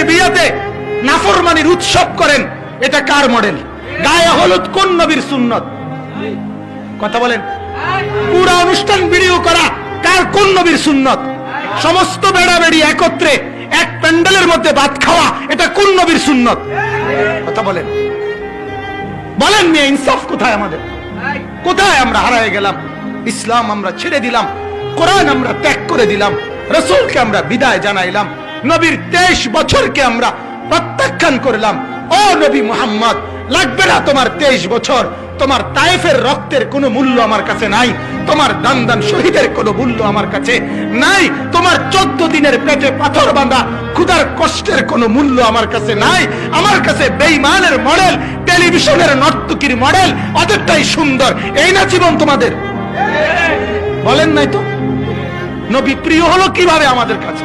ছেলের বিয়েতে নাফরমানির উৎসব করেন, এটা কার মডেল গায়ে হলুদ কোন নবীর সুন্নত? কথা বলেন। পুরা অনুষ্ঠান ভিডিও করা কার কোন নবীর সুন্নত? সমস্ত বেড়া বেড়ি একত্রে এক প্যান্ডেলের মধ্যে ভাত খাওয়া, এটা কোন নবীর সুন্নত? কথা বলেন। বলেন মেয়ে, ইনসাফ কোথায় আমাদের? কোথায় আমরা হারায় গেলাম? ইসলাম আমরা ছেড়ে দিলাম, কোরআন আমরা ত্যাগ করে দিলাম, রসুলকে আমরা বিদায় জানাইলাম নবীর তেইশ বছরকে আমরা প্রত্যাখ্যান করলাম। ও নবী মুহাম্মদ, লাগবে না তোমার তেইশ বছর। তোমার তাইফের রক্তের কোনো মূল্য আমার কাছে নাই। তোমার দান দান শহীদের কোনো মূল্য আমার কাছে নাই। তোমার চোদ্দ দিনের পেটে পাথর বাঁধা ক্ষুধার কষ্টের কোনো মূল্য আমার কাছে নাই। আমার কাছে বেইমানের মডেল, টেলিভিশনের নর্তকীর মডেল অনেকটাই সুন্দর। এই না জীবন তোমাদের। বলেন নাই তো? নবী প্রিয় হলো কীভাবে আমাদের কাছে?